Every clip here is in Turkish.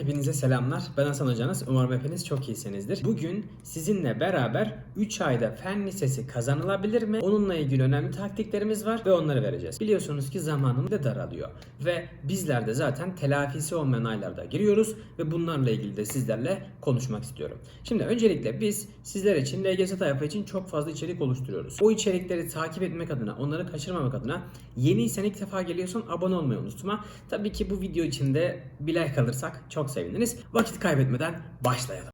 hepinize selamlar. Ben Hasan Hocanız. Umarım hepiniz çok iyisinizdir. Bugün sizinle beraber 3 ayda fen lisesi kazanılabilir mi? Onunla ilgili önemli taktiklerimiz var ve onları vereceğiz. Biliyorsunuz ki zamanım da daralıyor. Ve bizler de zaten telafisi olmayan aylarda giriyoruz ve bunlarla ilgili de sizlerle konuşmak istiyorum. Şimdi öncelikle biz sizler için LGS tayfa için çok fazla içerik oluşturuyoruz. O içerikleri takip etmek adına, onları kaçırmamak adına yeniysen ilk defa geliyorsan abone olmayı unutma. Tabii ki bu video için de bir like çok seviniriz. Vakit kaybetmeden başlayalım.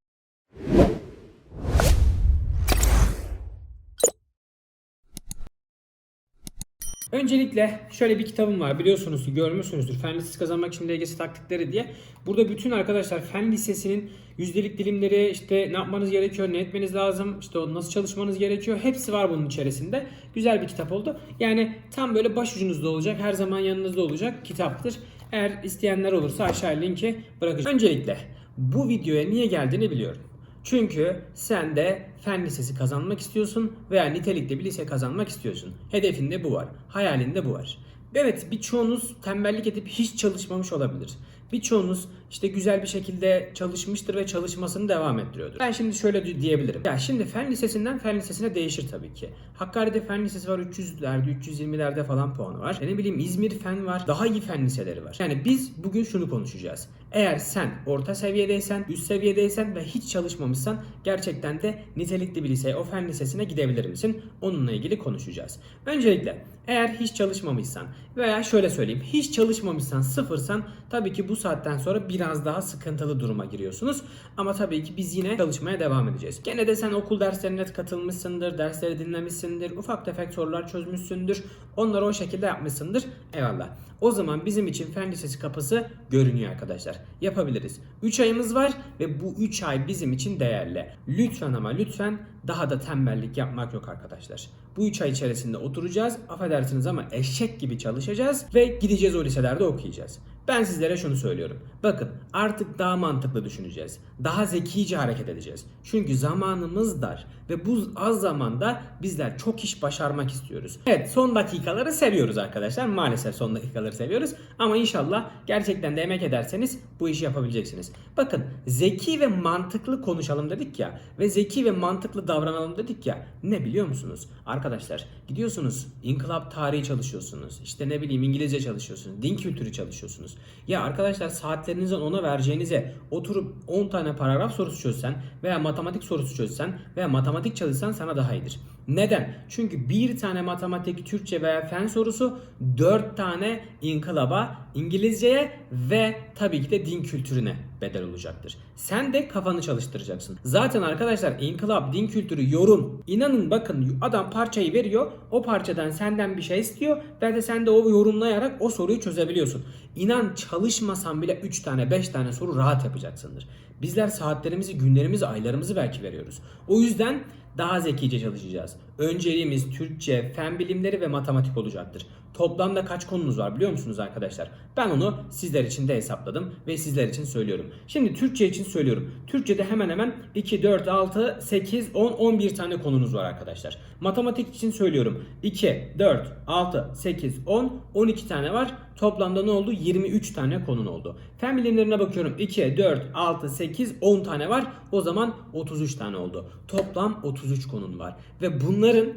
Öncelikle şöyle bir kitabım var biliyorsunuz ki görmüşsünüzdür. Fen lisesi kazanmak için LGS taktikleri diye. Burada bütün arkadaşlar fen lisesinin yüzdelik dilimleri işte ne yapmanız gerekiyor, ne etmeniz lazım, işte nasıl çalışmanız gerekiyor. Hepsi var bunun içerisinde. Güzel bir kitap oldu. Yani tam böyle başucunuzda olacak, her zaman yanınızda olacak kitaptır. Eğer isteyenler olursa aşağı linki bırakacağım. Öncelikle bu videoya niye geldiğini biliyorum. Çünkü sen de fen lisesi kazanmak istiyorsun veya nitelikli bir lise kazanmak istiyorsun. Hedefinde bu var. Hayalinde bu var. Evet birçoğunuz tembellik edip hiç çalışmamış olabilir. Birçoğunuz işte güzel bir şekilde çalışmıştır ve çalışmasını devam ettiriyordur. Ben şimdi şöyle di- diyebilirim. Ya şimdi fen lisesinden fen lisesine değişir tabii ki. Hakkari'de fen lisesi var 300'lerde 320'lerde falan puanı var. Ya ne bileyim İzmir fen var. Daha iyi fen liseleri var. Yani biz bugün şunu konuşacağız. Eğer sen orta seviyedeysen, üst seviyedeysen ve hiç çalışmamışsan gerçekten de nitelikli bir liseye, o fen lisesine gidebilir misin? Onunla ilgili konuşacağız. Öncelikle eğer hiç çalışmamışsan veya şöyle söyleyeyim hiç çalışmamışsan sıfırsan tabii ki bu saatten sonra biraz daha sıkıntılı duruma giriyorsunuz. Ama tabii ki biz yine çalışmaya devam edeceğiz. Gene de sen okul derslerine katılmışsındır, dersleri dinlemişsindir, ufak tefek sorular çözmüşsündür. Onları o şekilde yapmışsındır. Eyvallah. O zaman bizim için fen lisesi kapısı görünüyor arkadaşlar. Yapabiliriz. 3 ayımız var ve bu 3 ay bizim için değerli. Lütfen ama lütfen daha da tembellik yapmak yok arkadaşlar. Bu 3 ay içerisinde oturacağız. Affedersiniz ama eşek gibi çalışacağız ve gideceğiz o liselerde okuyacağız. Ben sizlere şunu söylüyorum. Bakın artık daha mantıklı düşüneceğiz. Daha zekice hareket edeceğiz. Çünkü zamanımız dar ve bu az zamanda bizler çok iş başarmak istiyoruz. Evet son dakikaları seviyoruz arkadaşlar. Maalesef son dakikaları seviyoruz. Ama inşallah gerçekten de emek ederseniz bu işi yapabileceksiniz. Bakın zeki ve mantıklı konuşalım dedik ya ve zeki ve mantıklı davranalım dedik ya. Ne biliyor musunuz? Arkadaşlar gidiyorsunuz inkılap tarihi çalışıyorsunuz. İşte ne bileyim İngilizce çalışıyorsunuz. Din kültürü çalışıyorsunuz. Ya arkadaşlar saatlerinizden ona vereceğinize oturup 10 tane paragraf sorusu çözsen veya matematik sorusu çözsen veya matematik çalışsan sana daha iyidir. Neden? Çünkü bir tane matematik, Türkçe veya fen sorusu 4 tane inkılaba, İngilizceye ve tabii ki de din kültürüne bedel olacaktır. Sen de kafanı çalıştıracaksın. Zaten arkadaşlar inkılap, din kültürü, yorum. İnanın bakın adam parçayı veriyor. O parçadan senden bir şey istiyor ve de sen de o yorumlayarak o soruyu çözebiliyorsun. İnan çalışmasan bile 3 tane 5 tane soru rahat yapacaksındır. Bizler saatlerimizi, günlerimizi, aylarımızı belki veriyoruz. O yüzden daha zekice çalışacağız. Önceliğimiz Türkçe, fen bilimleri ve matematik olacaktır. Toplamda kaç konumuz var biliyor musunuz arkadaşlar? Ben onu sizler için de hesapladım ve sizler için söylüyorum. Şimdi Türkçe için söylüyorum. Türkçe'de hemen hemen 2, 4, 6, 8, 10, 11 tane konunuz var arkadaşlar. Matematik için söylüyorum. 2, 4, 6, 8, 10, 12 tane var. Toplamda ne oldu? 23 tane konun oldu. Fen bilimlerine bakıyorum. 2, 4, 6, 8, 10 tane var. O zaman 33 tane oldu. Toplam 33 konun var. Ve bunların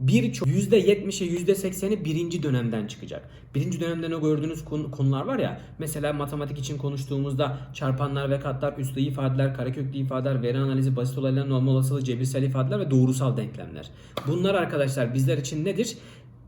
birçok %70'i %80'i birinci dönemden çıkacak. Birinci dönemden o gördüğünüz konu- konular var ya mesela matematik için konuştuğumuzda çarpanlar ve katlar, üslü ifadeler, kareköklü ifadeler, veri analizi, basit olaylar, normal olasılığı, cebirsel ifadeler ve doğrusal denklemler. Bunlar arkadaşlar bizler için nedir?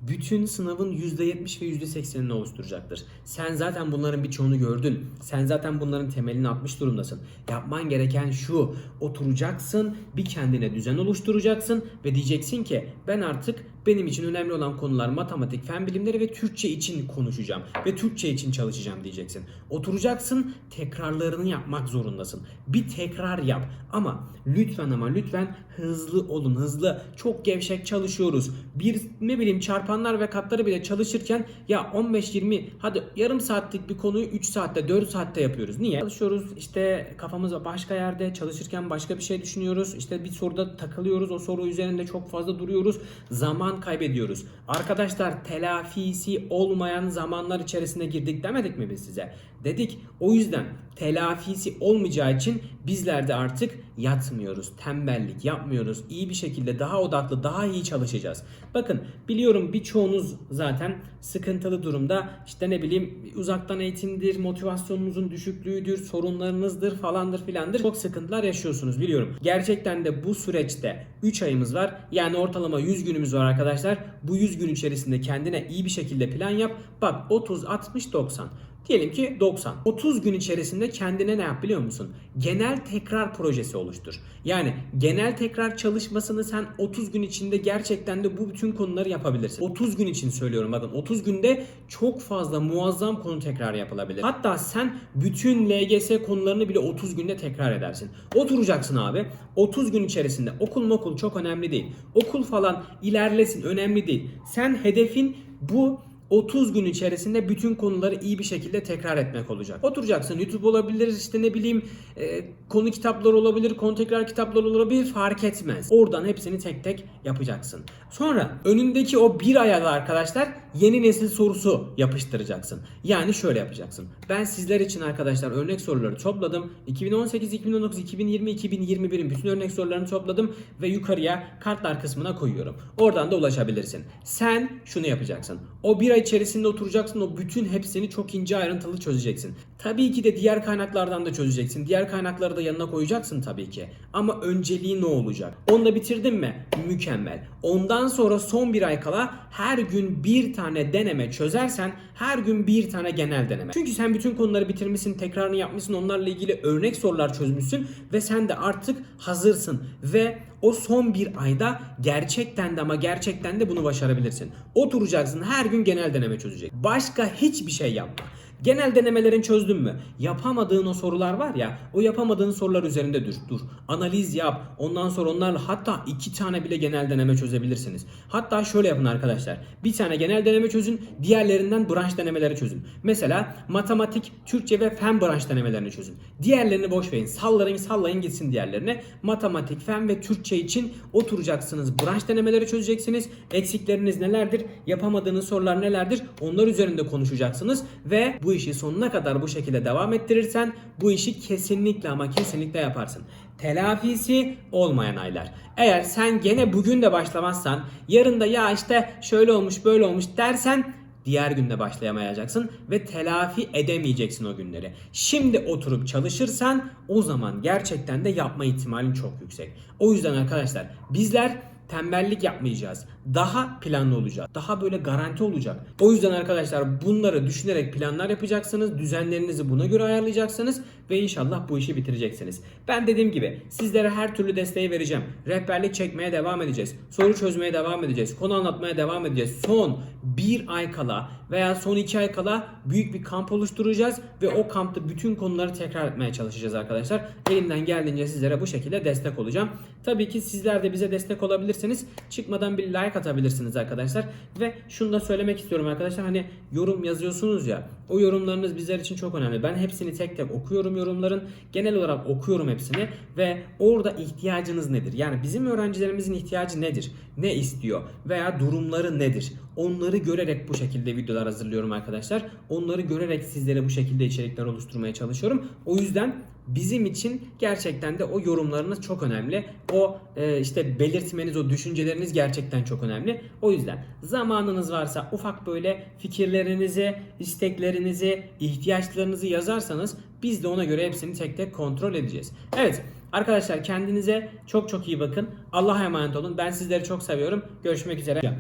Bütün sınavın %70 ve %80'ini oluşturacaktır. Sen zaten bunların birçoğunu gördün. Sen zaten bunların temelini atmış durumdasın. Yapman gereken şu. Oturacaksın, bir kendine düzen oluşturacaksın ve diyeceksin ki ben artık benim için önemli olan konular matematik, fen bilimleri ve Türkçe için konuşacağım ve Türkçe için çalışacağım diyeceksin. Oturacaksın, tekrarlarını yapmak zorundasın. Bir tekrar yap ama lütfen ama lütfen hızlı olun, hızlı. Çok gevşek çalışıyoruz. Bir ne bileyim çarpanlar ve katları bile çalışırken ya 15-20 hadi yarım saatlik bir konuyu 3 saatte 4 saatte yapıyoruz. Niye? Çalışıyoruz işte kafamız başka yerde çalışırken başka bir şey düşünüyoruz. İşte bir soruda takılıyoruz. O soru üzerinde çok fazla duruyoruz. Zaman kaybediyoruz. Arkadaşlar telafisi olmayan zamanlar içerisine girdik demedik mi biz size? Dedik. O yüzden telafisi olmayacağı için bizler de artık yatmıyoruz, tembellik yapmıyoruz. İyi bir şekilde daha odaklı, daha iyi çalışacağız. Bakın biliyorum birçoğunuz zaten sıkıntılı durumda. İşte ne bileyim uzaktan eğitimdir, motivasyonunuzun düşüklüğüdür, sorunlarınızdır falandır filandır. Çok sıkıntılar yaşıyorsunuz biliyorum. Gerçekten de bu süreçte 3 ayımız var. Yani ortalama 100 günümüz var arkadaşlar. Bu 100 gün içerisinde kendine iyi bir şekilde plan yap. Bak 30, 60, 90. Diyelim ki 90. 30 gün içerisinde kendine ne yap biliyor musun? Genel tekrar projesi oluştur. Yani genel tekrar çalışmasını sen 30 gün içinde gerçekten de bu bütün konuları yapabilirsin. 30 gün için söylüyorum bakın 30 günde çok fazla muazzam konu tekrar yapılabilir. Hatta sen bütün LGS konularını bile 30 günde tekrar edersin. Oturacaksın abi. 30 gün içerisinde okul okul çok önemli değil. Okul falan ilerlesin önemli değil. Sen hedefin bu 30 gün içerisinde bütün konuları iyi bir şekilde tekrar etmek olacak. Oturacaksın YouTube olabilir işte ne bileyim e, konu kitapları olabilir, konu tekrar kitapları olabilir fark etmez. Oradan hepsini tek tek yapacaksın. Sonra önündeki o bir aya da arkadaşlar yeni nesil sorusu yapıştıracaksın. Yani şöyle yapacaksın. Ben sizler için arkadaşlar örnek soruları topladım. 2018, 2019, 2020, 2021'in bütün örnek sorularını topladım ve yukarıya kartlar kısmına koyuyorum. Oradan da ulaşabilirsin. Sen şunu yapacaksın. O bir ay içerisinde oturacaksın o bütün hepsini çok ince ayrıntılı çözeceksin. Tabii ki de diğer kaynaklardan da çözeceksin. Diğer kaynakları da yanına koyacaksın tabii ki. Ama önceliği ne olacak? Onu da bitirdin mi? Mükemmel. Ondan sonra son bir ay kala her gün bir tane deneme çözersen her gün bir tane genel deneme. Çünkü sen bütün konuları bitirmişsin, tekrarını yapmışsın, onlarla ilgili örnek sorular çözmüşsün ve sen de artık hazırsın ve o son bir ayda gerçekten de ama gerçekten de bunu başarabilirsin. Oturacaksın her gün genel deneme çözecek. Başka hiçbir şey yapma. Genel denemelerin çözdün mü? Yapamadığın o sorular var ya, o yapamadığın sorular üzerinde dur. Dur. Analiz yap. Ondan sonra onlarla hatta iki tane bile genel deneme çözebilirsiniz. Hatta şöyle yapın arkadaşlar. Bir tane genel deneme çözün, diğerlerinden branş denemeleri çözün. Mesela matematik, Türkçe ve fen branş denemelerini çözün. Diğerlerini boş verin. Sallayın, sallayın gitsin diğerlerine. Matematik, fen ve Türkçe için oturacaksınız. Branş denemeleri çözeceksiniz. Eksikleriniz nelerdir? Yapamadığınız sorular nelerdir? Onlar üzerinde konuşacaksınız ve bu işi sonuna kadar bu şekilde devam ettirirsen bu işi kesinlikle ama kesinlikle yaparsın. Telafisi olmayan aylar. Eğer sen gene bugün de başlamazsan yarın da ya işte şöyle olmuş böyle olmuş dersen diğer günde başlayamayacaksın ve telafi edemeyeceksin o günleri. Şimdi oturup çalışırsan o zaman gerçekten de yapma ihtimalin çok yüksek. O yüzden arkadaşlar bizler tembellik yapmayacağız. Daha planlı olacağız. Daha böyle garanti olacak. O yüzden arkadaşlar bunları düşünerek planlar yapacaksınız. Düzenlerinizi buna göre ayarlayacaksınız ve inşallah bu işi bitireceksiniz. Ben dediğim gibi sizlere her türlü desteği vereceğim. Rehberlik çekmeye devam edeceğiz. Soru çözmeye devam edeceğiz. Konu anlatmaya devam edeceğiz. Son bir ay kala veya son iki ay kala büyük bir kamp oluşturacağız ve o kampta bütün konuları tekrar etmeye çalışacağız arkadaşlar. Elimden geldiğince sizlere bu şekilde destek olacağım. Tabii ki sizler de bize destek olabilirsiniz. Çıkmadan bir like atabilirsiniz arkadaşlar. Ve şunu da söylemek istiyorum arkadaşlar. Hani yorum yazıyorsunuz ya. O yorumlarınız bizler için çok önemli. Ben hepsini tek tek okuyorum yorumların. Genel olarak okuyorum hepsini ve orada ihtiyacınız nedir? Yani bizim öğrencilerimizin ihtiyacı nedir? Ne istiyor? Veya durumları nedir? Onları görerek bu şekilde videolar hazırlıyorum arkadaşlar. Onları görerek sizlere bu şekilde içerikler oluşturmaya çalışıyorum. O yüzden bizim için gerçekten de o yorumlarınız çok önemli. O e, işte belirtmeniz, o düşünceleriniz gerçekten çok önemli. O yüzden zamanınız varsa ufak böyle fikirlerinizi, isteklerinizi, ihtiyaçlarınızı yazarsanız biz de ona göre hepsini tek tek kontrol edeceğiz. Evet arkadaşlar kendinize çok çok iyi bakın. Allah'a emanet olun. Ben sizleri çok seviyorum. Görüşmek üzere.